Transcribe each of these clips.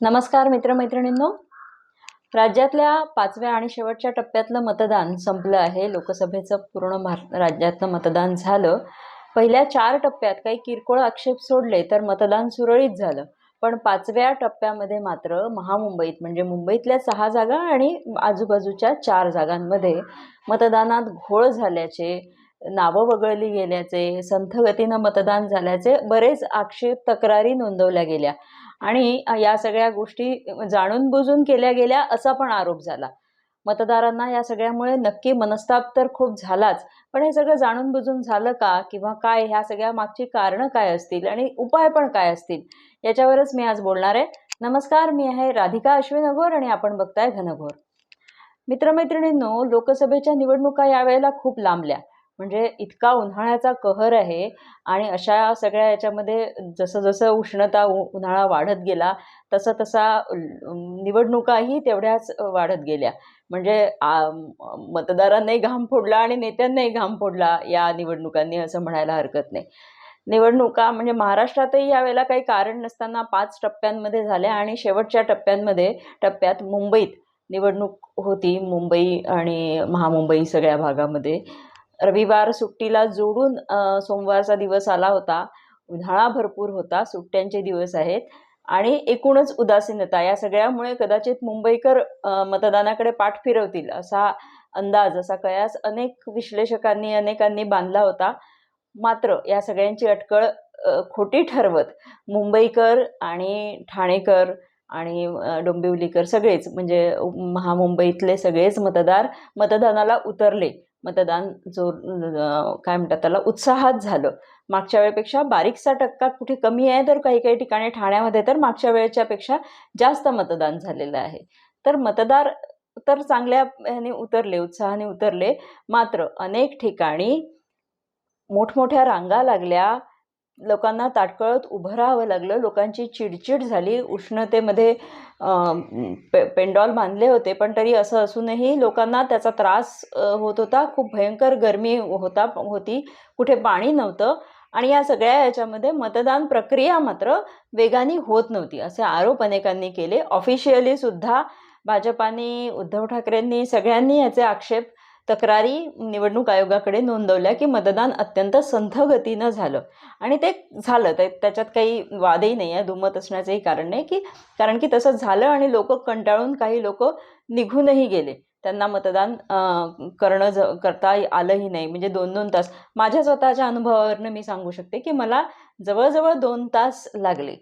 नमस्कार मित्रमैत्रिणींनो. राज्यातल्या पाचव्या आणि शेवटच्या टप्प्यातलं मतदान संपलं आहे. लोकसभेचं पूर्ण भार राज्यातलं मतदान झालं. पहिल्या चार टप्प्यात काही किरकोळ आक्षेप सोडले तर मतदान सुरळीत झालं. पण पाचव्या टप्प्यामध्ये मात्र महामुंबईत म्हणजे मुंबईतल्या सहा जागा आणि आजूबाजूच्या चार जागांमध्ये मतदानात घोळ झाल्याचे नावं वगळली गेल्याचे संथगतीनं मतदान झाल्याचे बरेच आक्षेप तक्रारी नोंदवल्या गेल्या. आणि या सगळ्या गोष्टी जाणून बुजून केल्या गेल्या असा पण आरोप झाला. मतदारांना या सगळ्यामुळे नक्की मनस्ताप तर खूप झालाच पण हे सगळं जाणून बुजून झालं का किंवा काय ह्या सगळ्या मागची कारणं काय असतील आणि उपाय पण काय असतील याच्यावरच मी आज बोलणार आहे. नमस्कार मी आहे राधिका अश्विन अघोर आणि आपण बघताय घनघोर. मित्रमैत्रिणींनो लोकसभेच्या निवडणुका यावेळेला खूप लांबल्या. म्हणजे इतका उन्हाळ्याचा कहर आहे आणि अशा सगळ्या याच्यामध्ये जसं जसं उष्णता उन्हाळा वाढत गेला तसा तसा निवडणुकाही तेवढ्याच वाढत गेल्या. म्हणजे मतदारांनाही घाम फोडला आणि नेत्यांनाही घाम फोडला या निवडणुकांनी असं म्हणायला हरकत नाही. निवडणुका म्हणजे महाराष्ट्रातही यावेळेला काही कारण नसताना पाच टप्प्यांमध्ये झाल्या आणि शेवटच्या टप्प्यांमध्ये टप्प्यात मुंबईत निवडणूक होती. मुंबई आणि महामुंबई सगळ्या भागामध्ये. रविवार सुट्टीला जोडून सोमवारचा दिवस आला होता. उन्हाळा भरपूर होता. सुट्ट्यांचे दिवस आहेत. आणि एकूणच उदासीनता. या सगळ्यामुळे कदाचित मुंबईकर मतदानाकडे पाठ फिरवतील असा अंदाज असा कयास अनेक विश्लेषकांनी अनेकांनी बांधला होता. मात्र या सगळ्यांची अटकळ खोटी ठरवत मुंबईकर आणि ठाणेकर आणि डोंबिवलीकर सगळेच म्हणजे महामुंबईतले सगळेच मतदार मतदानाला उतरले. मतदान जो काय म्हणतात त्याला उत्साहात झालं. मागच्या वेळेपेक्षा बारीकसा टक्का कुठे कमी आहे तर काही काही ठिकाणी ठाण्यामध्ये तर मागच्या वेळेच्या पेक्षा जास्त मतदान झालेलं आहे. तर मतदार तर चांगल्या ह्याने उतरले उत्साहाने उतरले. मात्र अनेक ठिकाणी मोठमोठ्या रांगा लागल्या. लोकांना ताटकळत उभं राहावं लागलं. लोकांची चिडचिड झाली. उष्णतेमध्ये पे पेंडॉल बांधले होते. पण तरी असं असूनही लोकांना त्याचा त्रास होत होता. खूप भयंकर गरमी होता होती. कुठे पाणी नव्हतं. आणि या सगळ्या याच्यामध्ये मतदान प्रक्रिया मात्र वेगाने होत नव्हती असे आरोप अनेकांनी केले. ऑफिशियली सुद्धा भाजपाने उद्धव ठाकरेंनी सगळ्यांनी याचे आक्षेप तक्रारी निवडणूक आयोगाकडे नोंदवल्या की मतदान अत्यंत संथ गतीनं झालं. आणि ते झालं. ते त्याच्यात काही वादही नाही आहे. दुमत असण्याचंही कारण नाही की कारण की तसं झालं आणि लोक कंटाळून काही लोक निघूनही गेले. त्यांना मतदान करणं ज करता आलंही नाही. म्हणजे दोन दोन तास. माझ्या स्वतःच्या अनुभवावरनं मी सांगू शकते की मला जवळजवळ दोन तास लागले.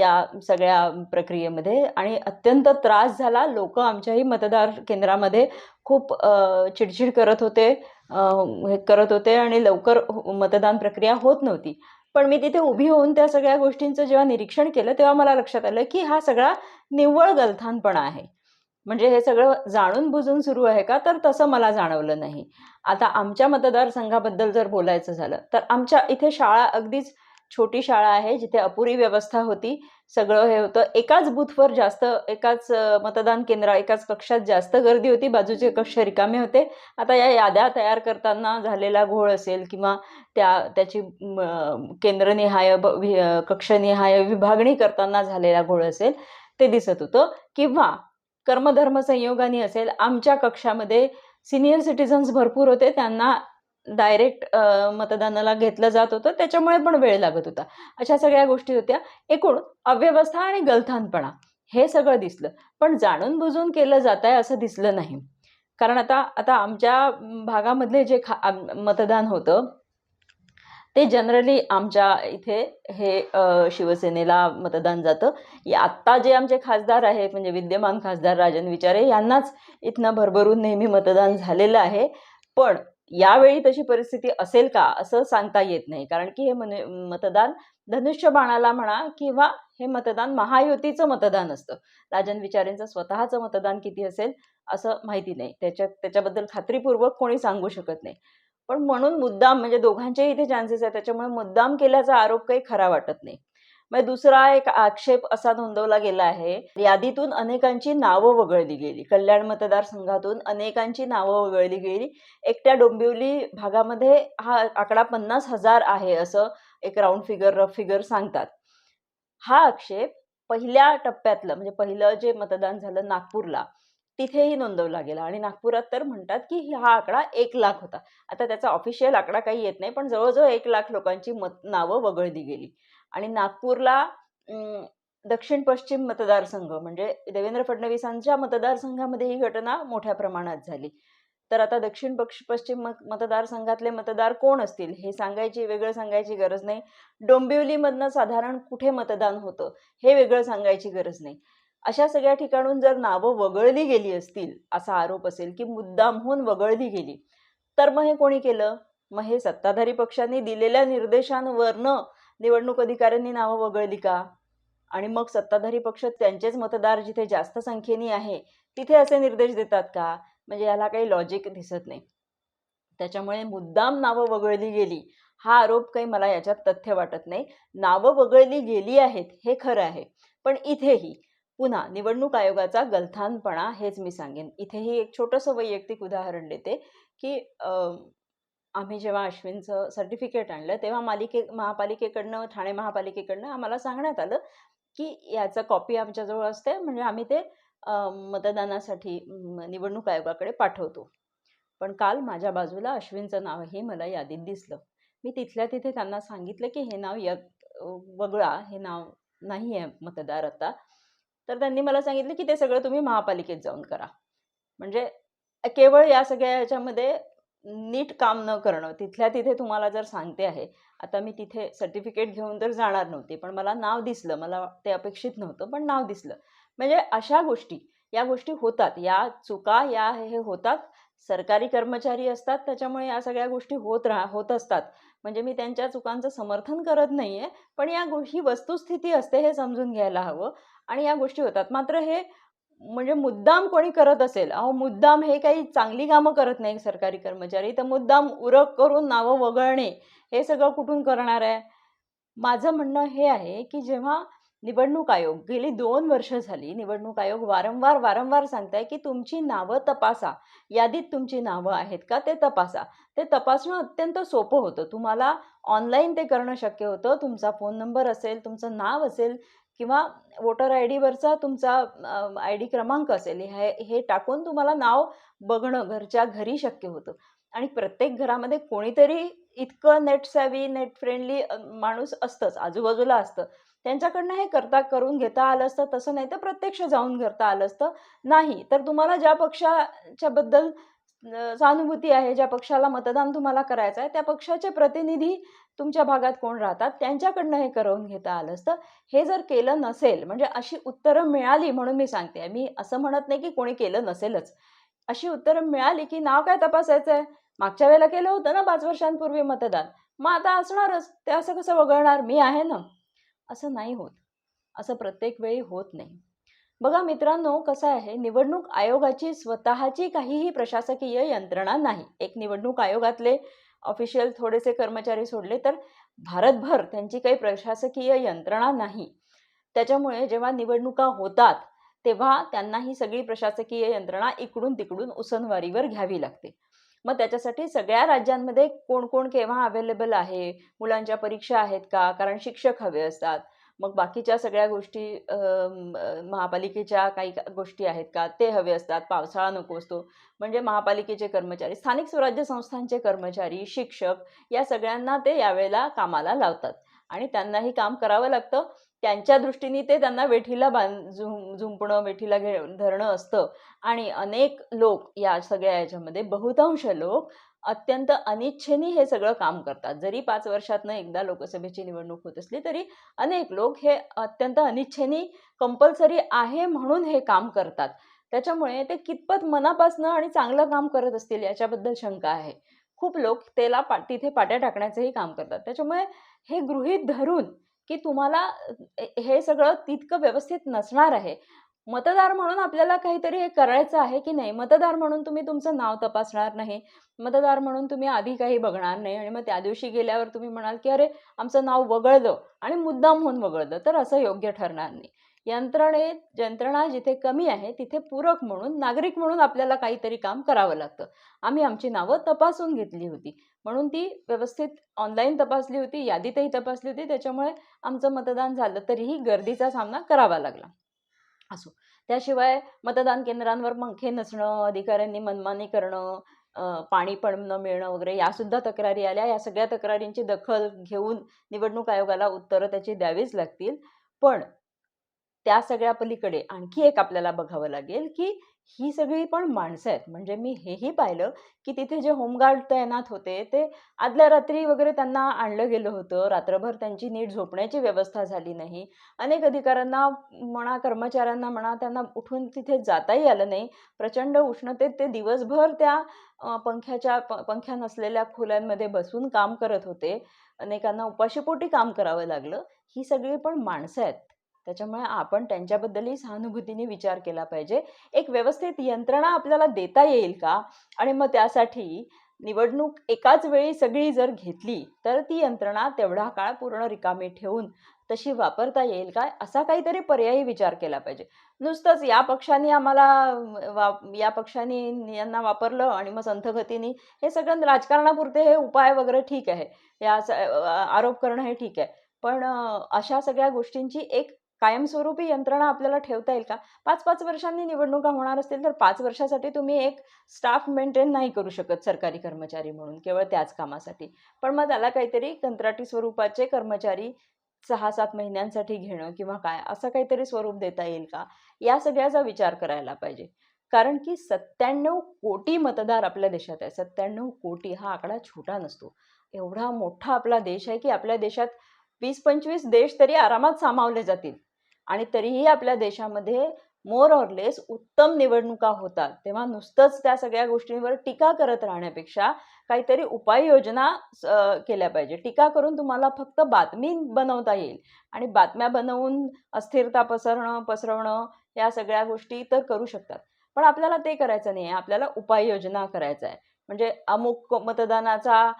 त्या सगळ्या प्रक्रियेमध्ये आणि अत्यंत त्रास झाला. लोक आमच्याही मतदार केंद्रामध्ये खूप चिडचिड करत होते हे करत होते आणि लवकर हो, मतदान प्रक्रिया होत नव्हती. पण मी तिथे उभी होऊन त्या सगळ्या गोष्टींचं जेव्हा निरीक्षण केलं तेव्हा मला लक्षात आलं की हा सगळा निव्वळ गलथानपणा आहे. म्हणजे हे सगळं जाणून बुजून सुरू आहे का? तर तसं मला जाणवलं नाही. आता आमच्या मतदारसंघाबद्दल जर बोलायचं झालं तर आमच्या इथे शाळा अगदीच छोटी शाळा आहे जिथे अपुरी व्यवस्था होती. सगळं हे होतं. एकाच बूथवर जास्त एकाच मतदान केंद्र एकाच कक्षात जास्त गर्दी होती. बाजूचे कक्ष रिकामे होते. आता या याद्या तयार करताना झालेला घोळ असेल किंवा त्या त्याची केंद्रनिहाय कक्षनिहाय विभागणी करताना झालेला घोळ असेल ते दिसत होतं. किंवा कर्मधर्म संयोगाने असेल आमच्या कक्षामध्ये सिनियर सिटीजन्स भरपूर होते. त्यांना डायरेक्ट मतदानाला घेतलं जात होतं. त्याच्यामुळे पण वेळ लागत होता. अशा सगळ्या गोष्टी होत्या. एकूण अव्यवस्था आणि गलथानपणा हे सगळं दिसलं. पण जाणून बुजून केलं जात आहे असं दिसलं नाही. कारण आता आता आमच्या भागामधले जे खा आम- मतदान होतं ते जनरली आमच्या इथे हे शिवसेनेला मतदान जातं. या- आत्ता जे आमचे खासदार आहेत म्हणजे विद्यमान खासदार राजन विचारे यांनाच इथनं भरभरून नेहमी मतदान झालेलं आहे. पण यावेळी तशी परिस्थिती असेल का असं सांगता येत नाही. कारण की हे मन मतदान धनुष्यबाणाला म्हणा किंवा हे मतदान महायुतीचं मतदान असतं. राजन विचारेंचं स्वतःचं मतदान किती असेल असं माहिती नाही. त्याच्या त्याच्याबद्दल खात्रीपूर्वक कोणी सांगू शकत नाही. पण म्हणून मुद्दाम म्हणजे दोघांचेही इथे चान्सेस आहेत त्याच्यामुळे मुद्दाम केल्याचा आरोप काही खरा वाटत नाही. मग दुसरा एक आक्षेप असा नोंदवला गेला आहे. यादीतून अनेकांची नावं वगळली गेली. कल्याण मतदारसंघातून अनेकांची नावं वगळली गेली. एकट्या डोंबिवली भागामध्ये हा आकडा पन्नास हजार आहे असं एक राऊंड फिगर रफ फिगर सांगतात. हा आक्षेप पहिल्या टप्प्यातलं म्हणजे पहिलं जे मतदान झालं नागपूरला तिथेही नोंदवला गेला. आणि नागपुरात तर म्हणतात की हा आकडा एक लाख होता. आता त्याचा ऑफिशियल आकडा काही येत नाही पण जवळजवळ एक लाख लोकांची मत नावं वगळली गेली. आणि नागपूरला दक्षिण पश्चिम मतदारसंघ म्हणजे देवेंद्र फडणवीसांच्या मतदारसंघामध्ये ही घटना मोठ्या प्रमाणात झाली. तर आता दक्षिण पक्ष पश्चिम मत- मतदारसंघातले मतदार कोण असतील हे सांगायची वेगळं सांगायची गरज नाही. डोंबिवलीमधनं साधारण कुठे मतदान होतं हे वेगळं सांगायची गरज नाही. अशा सगळ्या ठिकाणून जर नावं वगळली गेली असतील असा आरोप असेल की मुद्दामहून वगळली गेली तर मग हे कोणी केलं? मग हे सत्ताधारी पक्षांनी दिलेल्या निर्देशांवरनं निवडणूक अधिकाऱ्यांनी नावं वगळली का? आणि मग सत्ताधारी पक्ष त्यांचेच मतदार जिथे जास्त संख्येने आहे तिथे असे निर्देश देतात का? म्हणजे याला काही लॉजिक दिसत नाही. त्याच्यामुळे मुद्दाम नावं वगळली गेली. हा आरोप काही मला याच्यात तथ्य वाटत नाही. नावं वगळली गेली आहेत हे खरं आहे. पण इथेही पुन्हा निवडणूक आयोगाचा गलथानपणा हेच मी सांगेन. इथेही एक छोटंसं वैयक्तिक उदाहरण देते की आम्ही जेव्हा अश्विनचं सर्टिफिकेट आणलं तेव्हा मालिके महापालिकेकडनं ठाणे महापालिकेकडनं आम्हाला सांगण्यात आलं की याचं कॉपी आमच्याजवळ असते म्हणजे आम्ही ते मतदानासाठी निवडणूक आयोगाकडे पाठवतो. पण काल माझ्या बाजूला अश्विनचं नावही मला यादीत दिसलं. मी तिथल्या तिथे त्यांना सांगितलं की हे नाव य वगळा हे नाव नाही आहे मतदार आता. तर त्यांनी मला सांगितलं की ते सगळं तुम्ही महापालिकेत जाऊन करा. म्हणजे केवळ या सगळ्या याच्यामध्ये नीट काम न करणं तिथल्या तिथे तुम्हाला जर सांगते आहे आता मी तिथे सर्टिफिकेट घेऊन तर जाणार नव्हते पण मला नाव दिसलं मला ते अपेक्षित नव्हतं पण नाव दिसलं. म्हणजे अशा गोष्टी या गोष्टी होतात या चुका या हे होतात सरकारी कर्मचारी असतात त्याच्यामुळे या सगळ्या गोष्टी होत राहा होत असतात. म्हणजे मी त्यांच्या चुकांचं समर्थन करत नाही आहे पण या गो ही वस्तुस्थिती असते हे समजून घ्यायला हवं. आणि या गोष्टी होतात. मात्र हे म्हणजे मुद्दाम कोणी करत असेल अहो मुद्दाम हे काही चांगली कामं करत नाही सरकारी कर्मचारी तर मुद्दाम उरक करून नावं वगळणे हे सगळं कुठून करणार आहे? माझं म्हणणं हे आहे की जेव्हा निवडणूक आयोग गेली दोन वर्ष झाली निवडणूक आयोग वारंवार वारंवार सांगताय की तुमची नावं तपासा यादीत तुमची नावं आहेत का ते तपासा. ते तपासणं अत्यंत सोपं होतं. तुम्हाला ऑनलाईन ते करणं शक्य होतं. तुमचा फोन नंबर असेल तुमचं नाव असेल किंवा वोटर आय डीवरचा तुमचा आय डी क्रमांक असेल हे हे टाकून तुम्हाला नाव बघणं घरच्या घरी शक्य होतं. आणि प्रत्येक घरामध्ये कोणीतरी इतकं नेट सॅवी नेट फ्रेंडली माणूस असतंच आजूबाजूला असतं. त्यांच्याकडनं हे करता करून घेता आलं असतं तसं नाही तर प्रत्यक्ष जाऊन करता आलं असतं. नाही तर तुम्हाला ज्या पक्षाच्याबद्दल बद्दल सहानुभूती आहे ज्या पक्षाला मतदान तुम्हाला करायचं आहे त्या पक्षाचे प्रतिनिधी तुमच्या भागात कोण राहतात त्यांच्याकडनं हे करवून घेता आलं असतं. हे जर केलं नसेल म्हणजे अशी उत्तरं मिळाली म्हणून मी सांगते. मी असं म्हणत नाही की कोणी केलं नसेलच. अशी उत्तरं मिळाली की नाव काय तपासायचं आहे मागच्या वेळेला केलं होतं ना पाच वर्षांपूर्वी मतदान. मग आता असणारच. ते असं कसं वगळणार? मी आहे ना? असं नाही होत. असं प्रत्येक वेळी होत नाही. बघा मित्रांनो कसं आहे? निवडणूक आयोगाची स्वतःची काहीही प्रशासकीय यंत्रणा नाही. एक निवडणूक आयोगातले ऑफिशियल थोडेसे कर्मचारी सोडले तर भारतभर त्यांची काही प्रशासकीय यंत्रणा नाही. त्याच्यामुळे जेव्हा निवडणुका होतात तेव्हा त्यांना ही सगळी प्रशासकीय यंत्रणा इकडून तिकडून उसनवारीवर घ्यावी लागते. मग त्याच्यासाठी सगळ्या राज्यांमध्ये कोण कोण केव्हा अवेलेबल आहे? मुलांच्या परीक्षा आहेत का? कारण शिक्षक हवे असतात. मग बाकीच्या सगळ्या गोष्टी महापालिकेच्या काही गोष्टी आहेत का? ते हवे असतात. पावसाळा नको असतो. म्हणजे महापालिकेचे कर्मचारी स्थानिक स्वराज्य संस्थांचे कर्मचारी शिक्षक या सगळ्यांना ते यावेळेला कामाला लावतात. आणि त्यांनाही काम करावं लागतं. त्यांच्या दृष्टीने ते त्यांना वेठीला बांध झुं झुंपणं वेठीला घे धरणं असतं. आणि अनेक लोक या सगळ्या याच्यामध्ये बहुतांश लोक अत्यंत अनिच्छेने हे सगळं काम करतात. जरी पाच वर्षातनं एकदा लोकसभेची निवडणूक होत असली तरी अनेक लोक हे अत्यंत अनिच्छेने कंपल्सरी आहे म्हणून हे काम करतात. त्याच्यामुळे ते कितपत मनापासनं आणि चांगलं काम करत असतील याच्याबद्दल शंका आहे. खूप लोक त्याला पा तिथे पाट्या टाकण्याचंही काम करतात. त्याच्यामुळे हे गृहीत धरून की तुम्हाला हे सगळं तितकं व्यवस्थित नसणार आहे. मतदार म्हणून आपल्याला काहीतरी हे करायचं आहे की नाही? मतदार म्हणून तुम्ही तुमचं नाव तपासणार नाही. मतदार म्हणून तुम्ही आधी काही बघणार नाही. आणि मग त्या दिवशी गेल्यावर तुम्ही म्हणाल की अरे आमचं नाव वगळलं आणि मुद्दाम होऊन वगळलं. तर असं योग्य ठरणार नाही. यंत्रणेत यंत्रणा जिथे कमी आहे तिथे पूरक म्हणून नागरिक म्हणून आपल्याला काहीतरी काम करावं लागतं. आम्ही आमची नावं तपासून घेतली होती. म्हणून ती व्यवस्थित ऑनलाईन तपासली होती यादीतही तपासली होती. त्याच्यामुळे आमचं मतदान झालं तरीही गर्दीचा सामना करावा लागला. असो. त्याशिवाय मतदान केंद्रांवर पंखे नसणं अधिकाऱ्यांनी मनमानी करणं पाणी पण न मिळणं वगैरे यासुद्धा तक्रारी आल्या. या सगळ्या तक्रारींची दखल घेऊन निवडणूक आयोगाला उत्तरं त्याची द्यावीच लागतील. पण त्या सगळ्या पलीकडे आणखी एक आपल्याला बघावं लागेल की ही सगळी पण माणसं आहेत. म्हणजे मी हेही पाहिलं की तिथे जे होमगार्ड तैनात होते ते आदल्या रात्री वगैरे त्यांना आणलं गेलं होतं. रात्रभर त्यांची नीट झोपण्याची व्यवस्था झाली नाही. अनेक अधिकाऱ्यांना म्हणा कर्मचाऱ्यांना म्हणा त्यांना उठून तिथे जाताही आलं नाही. प्रचंड उष्णतेत ते दिवसभर त्या पंख्याच्या प पंख्या नसलेल्या खोल्यांमध्ये बसून काम करत होते. अनेकांना उपाशीपोटी काम करावं लागलं. ही सगळी पण माणसं आहेत. त्याच्यामुळे आपण त्यांच्याबद्दलही सहानुभूतीने विचार केला पाहिजे. एक व्यवस्थित यंत्रणा आपल्याला देता येईल का? आणि मग त्यासाठी निवडणूक एकाच वेळी सगळी जर घेतली तर ती यंत्रणा तेवढा काळ पूर्ण रिकामी ठेवून तशी वापरता येईल का? असा काहीतरी पर्यायी विचार केला पाहिजे. नुसतंच या पक्षाने आम्हाला वा या पक्षाने यांना वापरलं आणि मग संथगतीने हे सगळं राजकारणापुरते हे उपाय वगैरे ठीक आहे. या आरोप करणं हे ठीक आहे. पण अशा सगळ्या गोष्टींची एक कायमस्वरूपी यंत्रणा आपल्याला ठेवता येईल का? पाच पाच वर्षांनी निवडणुका होणार असतील तर पाच वर्षासाठी तुम्ही एक स्टाफ मेंटेन नाही करू शकत सरकारी कर्मचारी म्हणून केवळ त्याच कामासाठी. पण मग त्याला काहीतरी कंत्राटी स्वरूपाचे कर्मचारी सहा सात महिन्यांसाठी घेणं किंवा काय असं काहीतरी स्वरूप देता येईल का? या सगळ्याचा विचार करायला पाहिजे. कारण की सत्त्याण्णव कोटी मतदार आपल्या देशात आहे. सत्त्याण्णव कोटी हा आकडा छोटा नसतो. एवढा मोठा आपला देश आहे की आपल्या देशात वीस पंचवीस देश तरी आरामात सामावले जातील. आणि तरीही आपल्या देशामध्ये मोर ऑर लेस उत्तम निवडणुका होतात. तेव्हा नुसतंच त्या सगळ्या गोष्टींवर टीका करत राहण्यापेक्षा काहीतरी उपाययोजना केल्या पाहिजे. टीका करून तुम्हाला फक्त बातमी बनवता येईल. आणि बातम्या बनवून अस्थिरता पसरणं पसरवणं या सगळ्या गोष्टी तर करू शकतात. पण आपल्याला ते करायचं नाही आहे आपल्याला उपाययोजना करायचा आहे म्हणजे अमुक मतदानाचा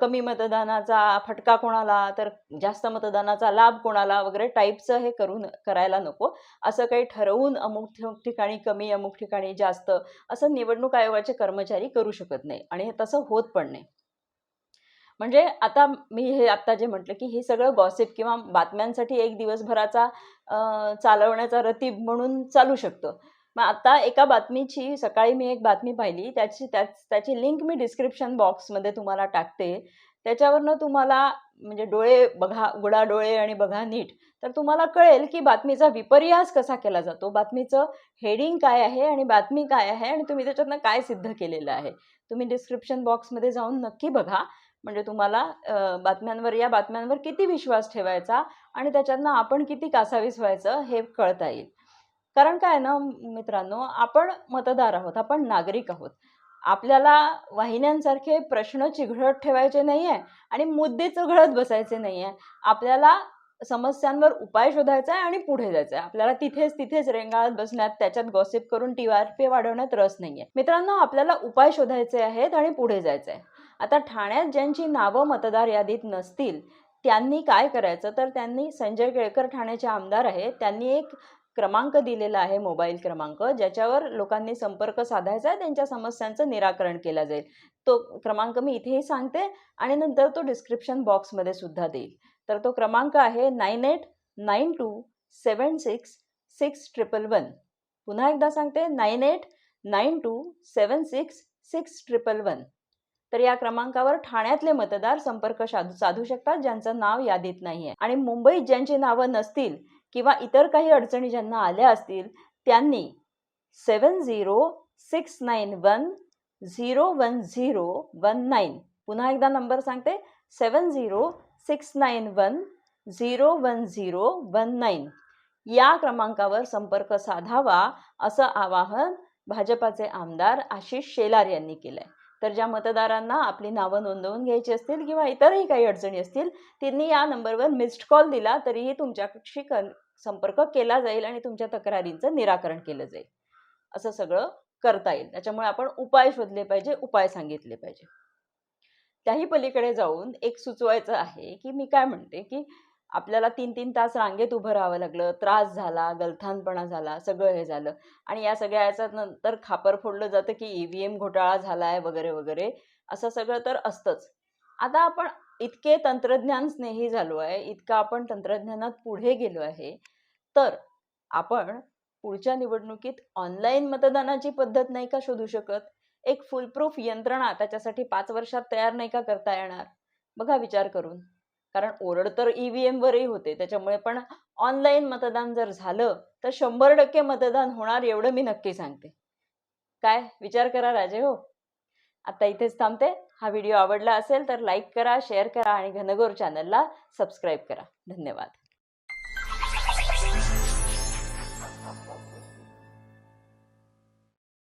कमी मतदानाचा फटका कोणाला तर जास्त मतदानाचा लाभ कोणाला वगैरे टाईपचं हे करून करायला नको. असं काही ठरवून अमुक ठिकाणी कमी अमुक ठिकाणी जास्त असं निवडणूक आयोगाचे कर्मचारी करू शकत नाही आणि हे तसं होत पण नाही. म्हणजे आता मी हे आत्ता जे म्हटलं की हे सगळं गॉसिप किंवा बातम्यांसाठी एक दिवसभराचा चालवण्याचा रतीब म्हणून चालू शकतं. मग आता एका बातमीची सकाळी मी एक बातमी पाहिली त्याची त्याच त्याची लिंक मी डिस्क्रिप्शन बॉक्समध्ये तुम्हाला टाकते. त्याच्यावरनं तुम्हाला म्हणजे डोळे बघा उघडा डोळे आणि बघा नीट तर तुम्हाला कळेल की बातमीचा विपर्यास कसा केला जातो. बातमीचं हेडिंग काय आहे आणि बातमी काय आहे आणि तुम्ही त्याच्यातनं काय सिद्ध केलेलं आहे. तुम्ही डिस्क्रिप्शन बॉक्समध्ये जाऊन नक्की बघा. म्हणजे तुम्हाला बातम्यांवर या बातम्यांवर किती विश्वास ठेवायचा आणि त्याच्यातनं आपण किती कासावीस व्हायचं हे कळता येईल. कारण काय ना मित्रांनो आपण मतदार आहोत आपण नागरिक आहोत. आपल्याला वाहिन्यांसारखे प्रश्न चिघळत ठेवायचे नाही आहे आणि मुद्दे चघळत बसायचे नाही आहे आपल्याला समस्यांवर उपाय शोधायचा आहे आणि पुढे जायचं आहे. आपल्याला तिथेच तिथेच रेंगाळत बसण्यात त्याच्यात गॉसिप करून टी आर पी वाढवण्यात रस नाही आहे मित्रांनो आपल्याला उपाय शोधायचे आहेत आणि पुढे जायचं आहे आता ठाण्यात ज्यांची नावं मतदार यादीत नसतील त्यांनी काय करायचं? तर त्यांनी संजय केळकर ठाण्याचे आमदार आहेत. त्यांनी एक क्रमांक दिलेला आहे मोबाईल क्रमांक ज्याच्यावर लोकांनी संपर्क साधायचा आहे त्यांच्या समस्यांचं निराकरण केलं जाईल. तो क्रमांक मी इथेही सांगते आणि नंतर तो डिस्क्रिप्शन बॉक्समध्ये सुद्धा देईल. तर तो क्रमांक आहे nine eight nine two seven six six triple one. पुन्हा एकदा सांगते nine eight nine two seven six six triple one. तर या क्रमांकावर ठाण्यातले मतदार संपर्क साधू साधू शकतात ज्यांचं नाव यादीत नाही आहे आणि मुंबईत ज्यांची नावं नसतील किंवा इतर काही अडचणी ज्यांना आल्या असतील त्यांनी seven zero six nine one zero one zero one nine पुन्हा एकदा नंबर सांगते. Seven zero six nine one zero one zero one nine या क्रमांकावर संपर्क साधावा असं आवाहन भाजपाचे आमदार आशिष शेलार यांनी केलं आहे तर ज्या मतदारांना आपली नावं नोंदवून घ्यायची असतील किंवा इतरही काही अडचणी असतील त्यांनी या नंबरवर मिस्ड कॉल दिला तरीही तुमच्याशी कन संपर्क केला जाईल आणि तुमच्या तक्रारींचं निराकरण केलं जाईल. असं सगळं करता येईल. त्याच्यामुळे आपण उपाय शोधले पाहिजे उपाय सांगितले पाहिजे. त्याही पलीकडे जाऊन एक सुचवायचं आहे की मी काय म्हणते की आपल्याला तीन तीन तास रांगेत उभं राहावं लागलं त्रास झाला गलथानपणा झाला सगळं हे झालं. आणि या सगळ्या याच्यात नंतर खापर फोडलं जातं की ई व्ही एम घोटाळा झाला आहे वगैरे वगैरे असं सगळं तर असतंच. आता आपण इतके तंत्रज्ञान स्नेही झालो आहे इतकं आपण तंत्रज्ञानात पुढे गेलो आहे तर आपण पुढच्या निवडणुकीत ऑनलाईन मतदानाची पद्धत नाही का शोधू शकत? एक फुलप्रूफ यंत्रणा त्याच्यासाठी पाच वर्षात तयार नाही का करता येणार? बघा विचार करून. कारण ओरड तर ई व्ही एमवरही होते. त्याच्यामुळे पण ऑनलाईन मतदान जर झालं तर शंभर टक्के मतदान होणार एवढं मी नक्की सांगते. काय? विचार करा राजे हो. आता इथेच थांबते. हा व्हिडिओ आवडला असेल तर लाईक करा शेअर करा आणि घनगोर चॅनलला सबस्क्राईब करा. धन्यवाद.